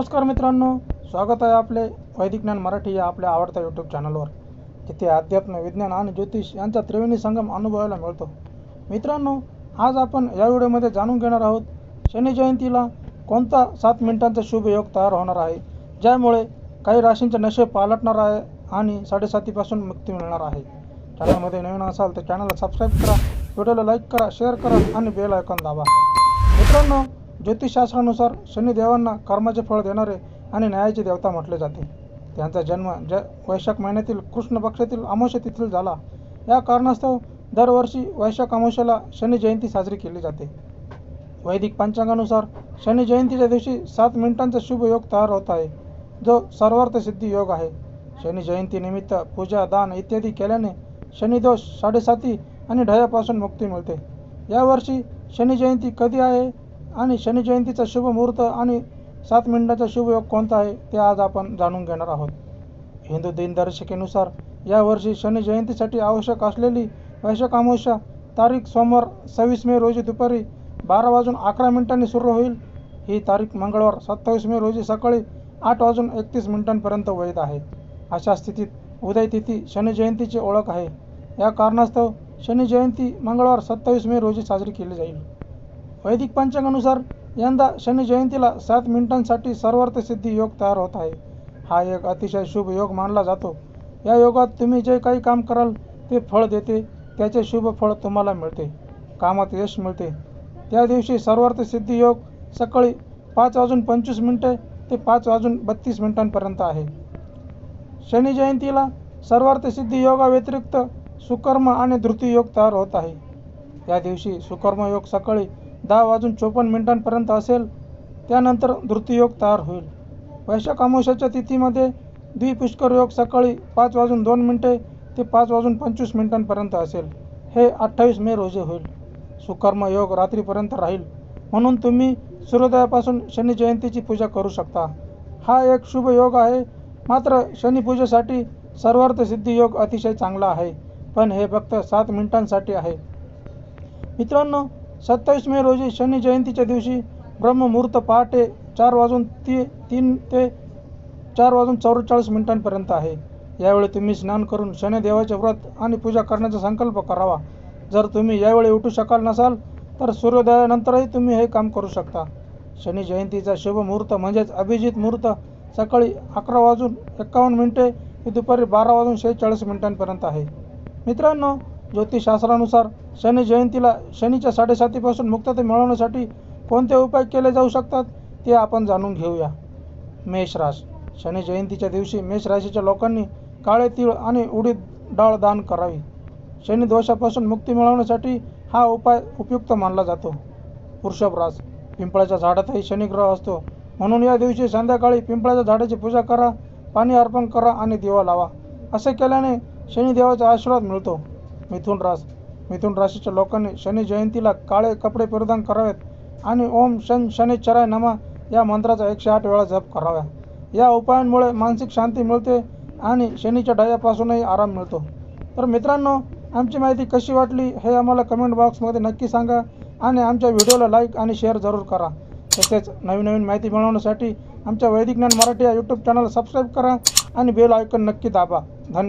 नमस्कार मित्रांनो स्वागत आहे आपले वैदिक ज्ञान मराठी या आपल्या आवडत्या यूट्यूब चॅनलवर तिथे अध्यात्म विज्ञान आणि ज्योतिष यांचा त्रिवेणी संगम अनुभवायला मिळतो. मित्रांनो आज आपण या व्हिडिओमध्ये जाणून घेणार आहोत शनी जयंतीला कोणता सात मिनिटांचा शुभ योग तयार होणार आहे ज्यामुळे काही राशींचे नशे पालटणार आहे आणि साडेसातीपासून मुक्ती मिळणार आहे. चॅनलमध्ये नवीन असाल तर चॅनलला सबस्क्राईब करा व्हिडिओला लाईक करा शेअर करा आणि बेल आयकॉन दाबा. मित्रांनो ज्योतिषशास्त्रानुसार शनिदेवांना कर्माचे फळ देणारे आणि न्यायाचे देवता म्हटले जाते. त्यांचा जन्म ज वैशाख महिन्यातील कृष्ण पक्षातील अमावस्या तिथील झाला. या कारणास्तव दरवर्षी वैशाख अमावस्याला शनी जयंती साजरी केली जाते. वैदिक पंचांगानुसार शनी जयंतीच्या दिवशी सात मिनिटांचा शुभ योग तयार होत आहे जो सर्वार्थ सिद्धी योग आहे. शनी जयंतीनिमित्त पूजा दान इत्यादी केल्याने शनिदोष साडेसाती आणि ढयापासून मुक्ती मिळते. यावर्षी शनी जयंती कधी आहे? आणि शनिजयंतीचा शुभ मुहूर्त आणि सात मिनिटाचा शुभ योग कोणता आहे ते आज आपण जाणून घेणार आहोत. हिंदू दिनदर्शिकेनुसार यावर्षी शनी जयंतीसाठी आवश्यक असलेली वैशाख अमावस्या तारीख सोमवार सव्वीस मे रोजी दुपारी बारा वाजून अकरा मिनिटांनी सुरू होईल. ही तारीख मंगळवार सत्तावीस मे रोजी सकाळी आठ वाजून एकतीस मिनिटांपर्यंत वैध आहे. अशा स्थितीत उदय तिथी ओळख आहे. या कारणास्तव शनी जयंती मंगळवार सत्तावीस मे रोजी साजरी केली जाईल. वैदिक पंचांगानुसार यंदा शनी जयंतीला सात मिनिटांसाठी सर्वार्थ सिद्धी योग तयार होत आहे. हा एक अतिशय शुभ योग मानला जातो. या योगात तुम्ही जे काही काम कराल ते फळ देते त्याचे शुभ फळ तुम्हाला मिळते. कामात यश मिळते. त्या दिवशी सर्वार्थ सिद्धी योग सकाळी पाच वाजून पंचवीस मिनिटे ते पाच वाजून बत्तीस मिनिटांपर्यंत आहे. शनी जयंतीला सर्वार्थ सिद्धी योगाव्यतिरिक्त सुकर्म आणि धृती योग तयार होत आहे. या दिवशी सुकर्म योग सकाळी दहा वाजून चोपन्न मिनिटांपर्यंत असेल त्यानंतर धृती योग तयार होईल. वैशाख अमावस्याच्या तिथीमध्ये द्विपुष्कर योग सकाळी पाच वाजून दोन मिनटे ते पाच वाजून पंचवीस मिनिटांपर्यंत असेल. हे अठ्ठावीस मे रोजी होईल. सुकर्म योग रात्रीपर्यंत राहील. म्हणून तुम्ही सूर्योदयापासून शनी जयंतीची पूजा करू शकता. हा एक शुभ योग आहे. मात्र शनीपूजेसाठी सर्वार्थ सिद्धी योग अतिशय चांगला आहे. पण हे फक्त सात मिनिटांसाठी आहे. मित्रांनो सत्तावीस मे रोजी शनी जयंतीच्या दिवशी ब्रह्ममुहूर्त पहाटे चार वाजून ती तीन ते चार वाजून चौवेचाळीस मिनिटांपर्यंत आहे. यावेळी तुम्ही स्नान करून शनिदेवाचे व्रत आणि पूजा करण्याचा संकल्प करावा. जर तुम्ही यावेळी उठू शकाल नसाल तर सूर्योदयानंतरही तुम्ही हे काम करू शकता. शनी जयंतीचा शुभ मुहूर्त म्हणजेच अभिजित मुहूर्त सकाळी अकरा वाजून एक्कावन्न मिनिटे ते दुपारी बारा वाजून शेहेचाळीस मिनिटांपर्यंत आहे. मित्रांनो ज्योतिषशास्त्रानुसार शनी जयंतीला शनीच्या साडेसातीपासून मुक्तता मिळवण्यासाठी कोणते उपाय केले जाऊ शकतात ते आपण जाणून घेऊया. मेष रास शनी जयंतीच्या दिवशी मेष राशीच्या लोकांनी काळे तीळ आणि उडीद डाळ दान करावी. शनी दोषापासून मुक्ती मिळवण्यासाठी हा उपाय उपयुक्त मानला जातो. वृषभ रास पिंपळाच्या झाडातही शनिग्रह असतो. म्हणून या दिवशी संध्याकाळी पिंपळाच्या झाडाची पूजा करा पाणी अर्पण करा आणि दिवा लावा. असे केल्याने शनिदेवाचा आशीर्वाद मिळतो. मिथुन रास मिथुन राशीच्या लोकांनी शनी जयंतीला काळे कपडे परिधान करावेत आणि ओम शन शनिश्चराय नमा या मंत्राचा एकशे आठ वेळा जप कराव्या या उपायांमुळे मानसिक शांती मिळते आणि शनीच्या डायापासूनही आराम मिळतो. तर मित्रांनो आमची माहिती कशी वाटली हे आम्हाला कमेंट बॉक्समध्ये नक्की सांगा आणि आमच्या व्हिडिओला लाईक आणि शेअर जरूर करा. तसेच नवीन नवीन माहिती मिळवण्यासाठी आमच्या वैदिक ज्ञान मराठी या यूट्यूब चॅनल सबस्क्राईब करा आणि बेल आयकन नक्की दाबा. धन्यवाद.